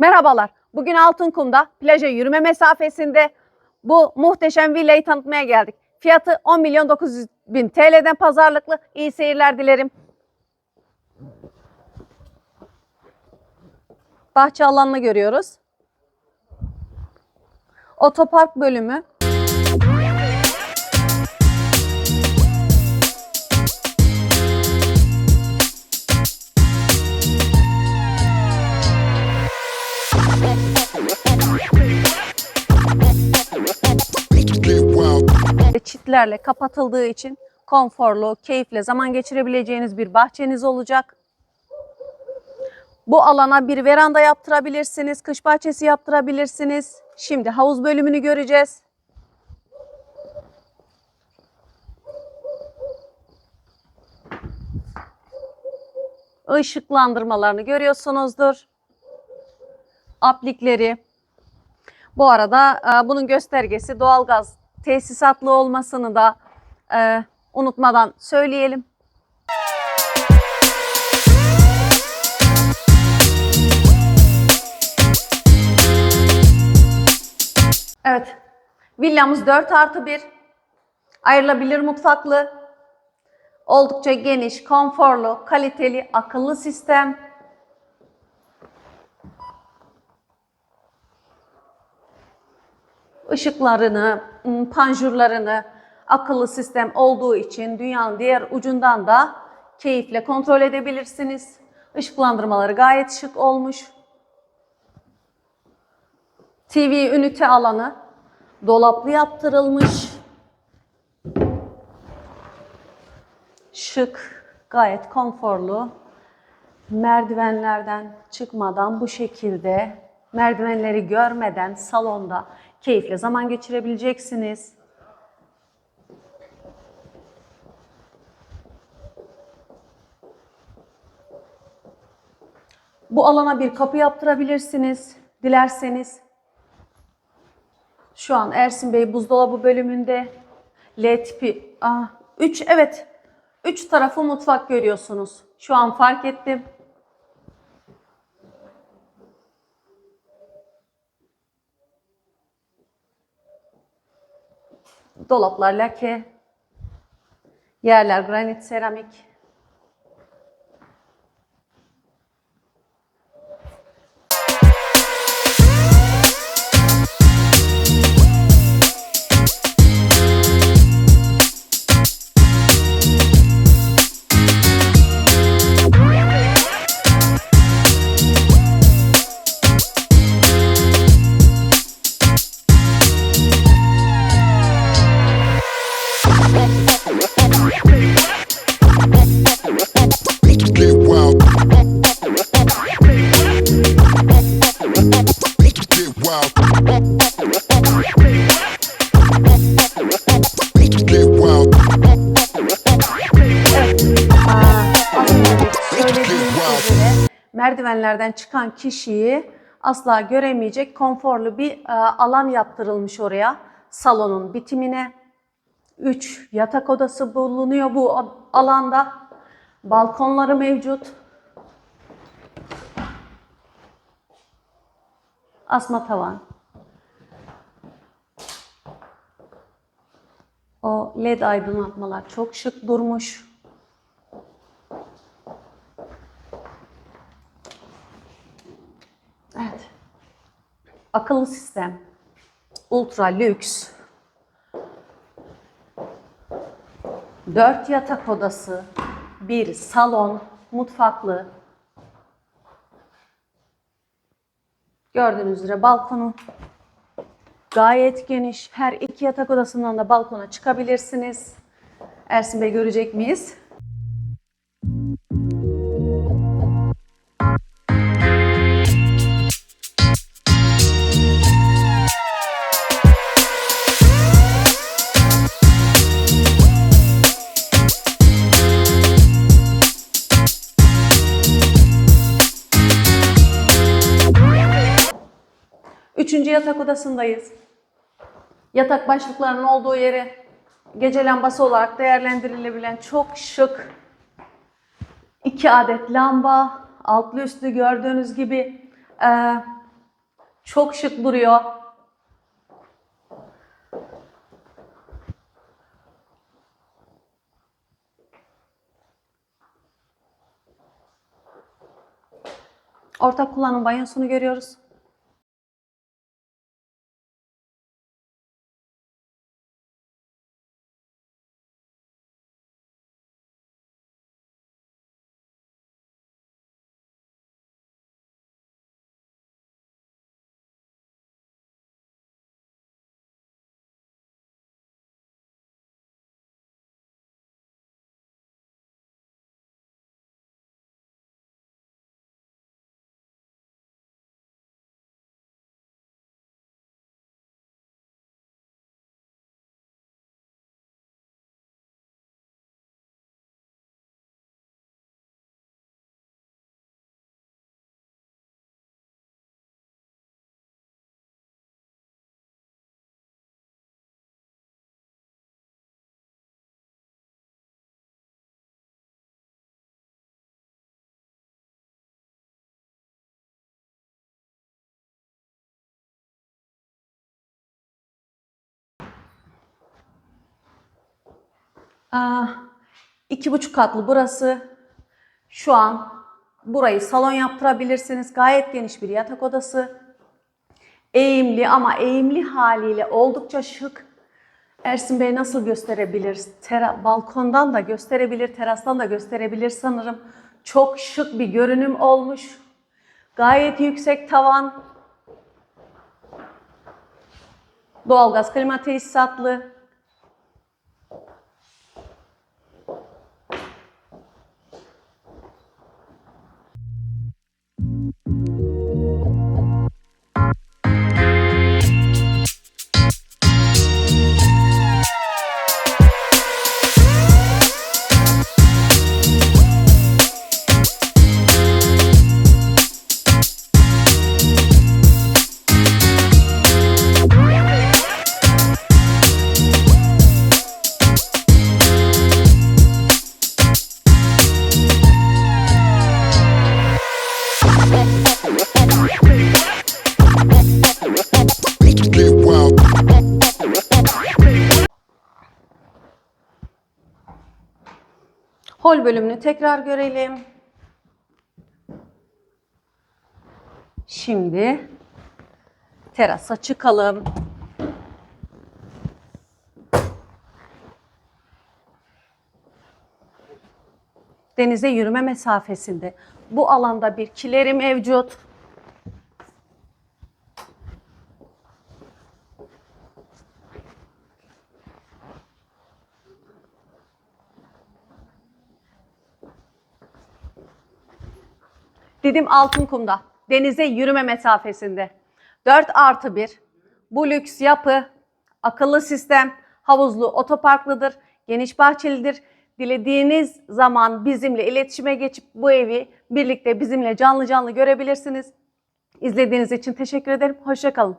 Merhabalar. Bugün Altınkum'da plaja yürüme mesafesinde bu muhteşem villayı tanıtmaya geldik. Fiyatı 10 milyon 900 bin TL'den pazarlıklı. İyi seyirler dilerim. Bahçe alanını görüyoruz. Otopark bölümü. Çitlerle kapatıldığı için konforlu, keyifle zaman geçirebileceğiniz bir bahçeniz olacak. Bu alana bir veranda yaptırabilirsiniz, kış bahçesi yaptırabilirsiniz. Şimdi havuz bölümünü göreceğiz. Işıklandırmalarını görüyorsunuzdur. Aplikleri, bu arada e, bunun göstergesi doğalgaz tesisatlı olmasını da e, unutmadan söyleyelim. Evet, villamız 4 artı 1. Ayrılabilir mutfaklı. Oldukça geniş, konforlu, kaliteli, akıllı sistem. ışıklarını, panjurlarını akıllı sistem olduğu için dünyanın diğer ucundan da keyifle kontrol edebilirsiniz. Işıklandırmaları gayet şık olmuş. TV ünite alanı dolaplı yaptırılmış. Şık, gayet konforlu. Merdivenlerden çıkmadan bu şekilde merdivenleri görmeden salonda keyifle zaman geçirebileceksiniz. Bu alana bir kapı yaptırabilirsiniz dilerseniz. Şu an Ersin Bey buzdolabı bölümünde L tipi 3 evet 3 tarafı mutfak görüyorsunuz. Şu an fark ettim. Dolaplar lake. Yerler granit seramik. Merdivenlerden çıkan kişiyi asla göremeyecek konforlu bir e, alan yaptırılmış oraya salonun bitimine. 3 yatak odası bulunuyor bu alanda. Balkonları mevcut. Asma tavan. O led aydınlatmalar çok şık durmuş. Evet. Akıllı sistem. Ultra lüks. Dört yatak odası, bir salon, mutfaklı. Gördüğünüz üzere balkonu gayet geniş. Her iki yatak odasından da balkona çıkabilirsiniz. Ersin Bey görecek miyiz? Üçüncü yatak odasındayız. Yatak başlıklarının olduğu yeri gece lambası olarak değerlendirilebilen çok şık iki adet lamba, altlı üstlü gördüğünüz gibi e, Çok şık duruyor. Ortak kullanım banyosunu görüyoruz. İki buçuk katlı burası. Şu an burayı salon yaptırabilirsiniz. Gayet geniş bir yatak odası. Eğimli ama eğimli haliyle oldukça şık. Ersin Bey nasıl gösterebilir? Tera- balkondan da gösterebilir, terastan da gösterebilir sanırım. Çok şık bir görünüm olmuş. Gayet yüksek tavan. Doğalgaz klima tesisatlı. Hol bölümünü tekrar görelim. Şimdi terasa çıkalım. Denize yürüme mesafesinde. Bu alanda bir kileri mevcut. Didim Altınkum'da denize yürüme mesafesinde. 4 artı 1. Bu lüks yapı akıllı sistem, havuzlu, otoparklıdır, geniş bahçelidir. Dilediğiniz zaman bizimle iletişime geçip bu evi birlikte bizimle canlı canlı görebilirsiniz. İzlediğiniz için teşekkür ederim. Hoşçakalın.